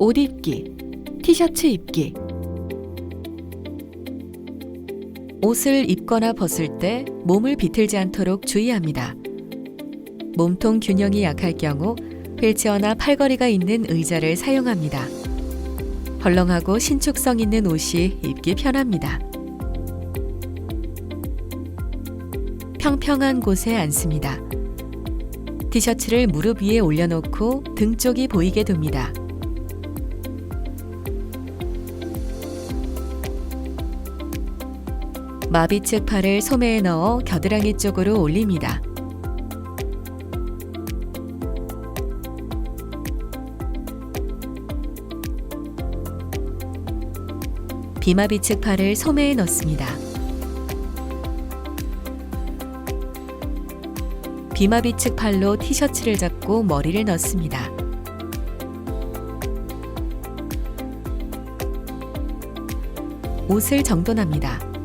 옷 입기, 티셔츠 입기. 옷을 입거나 벗을 때 몸을 비틀지 않도록 주의합니다. 몸통 균형이 약할 경우 휠체어나 팔걸이가 있는 의자를 사용합니다. 헐렁하고 신축성 있는 옷이 입기 편합니다. 평평한 곳에 앉습니다. 티셔츠를 무릎 위에 올려놓고 등 쪽이 보이게 둡니다. 마비 측 팔을 소매에 넣어 겨드랑이 쪽으로 올립니다. 비마비 측 팔을 소매에 넣습니다. 비마비 측 팔로 티셔츠를 잡고 머리를 넣습니다. 옷을 정돈합니다.